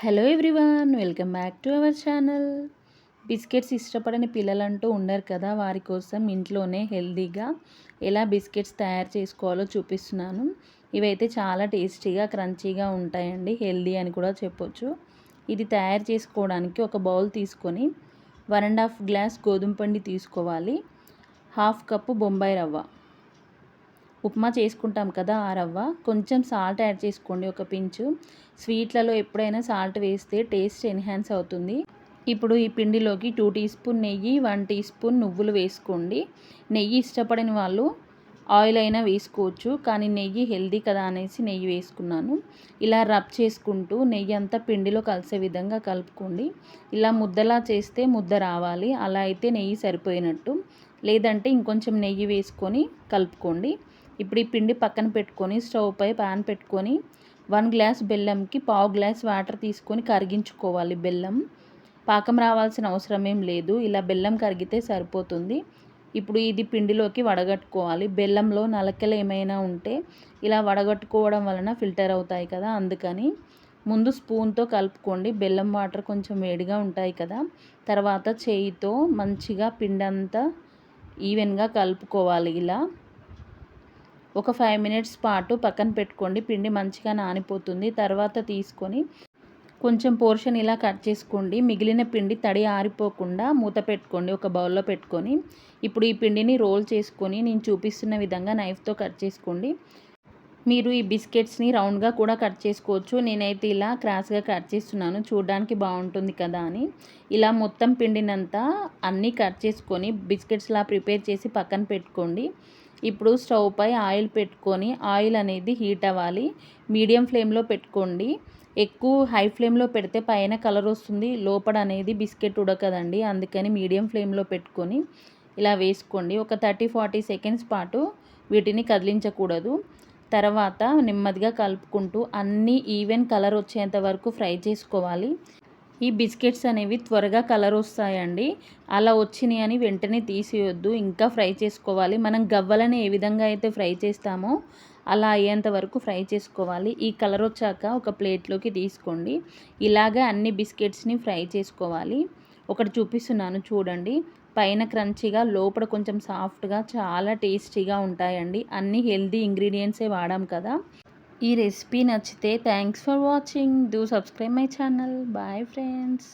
Hello everyone welcome back to our channel. Biscuits ఇష్టపడని పిల్లలంటూ ఉండరు కదా వారి కోసం ఇంట్లోనే హెల్దీగా ఎలా బిస్కెట్స్ తయారు చేసుకోవాలో చూపిస్తున్నాను. ఇవైతే చాలా టేస్టీగా క్రంచీగా ఉంటాయండి హెల్దీ అని కూడా చెప్పొచ్చు. ఇది తయారు చేసుకోవడానికి ఒక బౌల్ తీసుకొని వన్ అండ్ హాఫ్ గ్లాస్ గోధుమ పండి తీసుకోవాలి. హాఫ్ కప్పు బొంబాయి రవ్వ. ఉప్మా చేసుకుంటాం కదా ఆ రవ్వ. కొంచెం సాల్ట్ యాడ్ చేసుకోండి ఒక పించు. స్వీట్లలో ఎప్పుడైనా సాల్ట్ వేస్తే టేస్ట్ ఎన్హాన్స్ అవుతుంది. ఇప్పుడు ఈ పిండిలోకి టూ టీ స్పూన్ నెయ్యి వన్ టీ స్పూన్ నువ్వులు వేసుకోండి. నెయ్యి ఇష్టపడని వాళ్ళు ఆయిల్ అయినా వేసుకోవచ్చు కానీ నెయ్యి హెల్దీ కదా అనేసి నెయ్యి వేసుకున్నాను. ఇలా రబ్ చేసుకుంటూ నెయ్యి అంతా పిండిలో కలిసే విధంగా కలుపుకోండి. ఇలా ముద్దలా చేస్తే ముద్ద రావాలి అలా అయితే నెయ్యి సరిపోయినట్టు. లేదంటే ఇంకొంచెం నెయ్యి వేసుకొని కలుపుకోండి. ఇప్పుడు ఈ పిండి పక్కన పెట్టుకొని స్టవ్ పై ప్యాన్ పెట్టుకొని వన్ గ్లాస్ బెల్లంకి పావు గ్లాస్ వాటర్ తీసుకొని కరిగించుకోవాలి బెల్లం. పాకం రావాల్సిన అవసరం ఏం లేదు. ఇలా బెల్లం కరిగితే సరిపోతుంది. ఇప్పుడు ఇది పిండిలోకి వడగట్టుకోవాలి. బెల్లంలో నలకలు ఏమైనా ఉంటే ఇలా వడగట్టుకోవడం వలన ఫిల్టర్ అవుతాయి కదా అందుకని. ముందు స్పూన్తో కలుపుకోండి. బెల్లం వాటర్ కొంచెం వేడిగా ఉంటాయి కదా. తర్వాత చేయితో మంచిగా పిండి అంతా ఈవెన్గా కలుపుకోవాలి ఇలా. ఒక ఫైవ్ మినిట్స్ పాటు పక్కన పెట్టుకోండి. పిండి మంచిగా నానిపోతుంది. తర్వాత తీసుకొని కొంచెం పోర్షన్ ఇలా కట్ చేసుకోండి. మిగిలిన పిండి తడి ఆరిపోకుండా మూత పెట్టుకోండి. ఒక బౌల్లో పెట్టుకొని ఇప్పుడు ఈ పిండిని రోల్ చేసుకొని నేను చూపిస్తున్న విధంగా నైఫ్తో కట్ చేసుకోండి. మీరు ఈ బిస్కెట్స్ని రౌండ్గా కూడా కట్ చేసుకోవచ్చు. నేనైతే ఇలా క్రాస్గా కట్ చేస్తున్నాను. చూడడానికి బాగుంటుంది కదా అని. ఇలా మొత్తం పిండినంతా అన్నీ కట్ చేసుకొని బిస్కెట్స్లా ప్రిపేర్ చేసి పక్కన పెట్టుకోండి. ఇప్పుడు స్టవ్ పై ఆయిల్ పెట్టుకొని ఆయిల్ అనేది హీట్ అవ్వాలి. మీడియం ఫ్లేమ్లో పెట్టుకోండి. ఎక్కువ హై ఫ్లేమ్లో పెడితే పైన కలర్ వస్తుంది. లోపల అనేది బిస్కెట్ ఉడకదండి. అందుకని మీడియం ఫ్లేమ్లో పెట్టుకొని ఇలా వేసుకోండి. ఒక థర్టీ ఫార్టీ సెకండ్స్ పాటు వీటిని కదిలించకూడదు. తర్వాత నెమ్మదిగా కలుపుకుంటూ అన్నీ ఈవెన్ కలర్ వచ్చేంత వరకు ఫ్రై చేసుకోవాలి. ఈ బిస్కెట్స్ అనేవి త్వరగా కలర్ వస్తాయండి. అలా వచ్చినాయి అని వెంటనే తీసేయొద్దు. ఇంకా ఫ్రై చేసుకోవాలి. మనం గవ్వలని ఏ విధంగా అయితే ఫ్రై చేస్తామో అలా అయ్యేంత వరకు ఫ్రై చేసుకోవాలి. ఈ కలర్ వచ్చాక ఒక ప్లేట్లోకి తీసుకోండి. ఇలాగే అన్ని బిస్కెట్స్ని ఫ్రై చేసుకోవాలి. ఒకటి చూపిస్తున్నాను చూడండి. పైన క్రంచీగా లోపల కొంచెం సాఫ్ట్గా చాలా టేస్టీగా ఉంటాయండి. అన్ని హెల్దీ ఇంగ్రీడియంట్సే వాడాం కదా. ఈ రెసిపీ నచ్చితే thanks for watching do subscribe my channel bye friends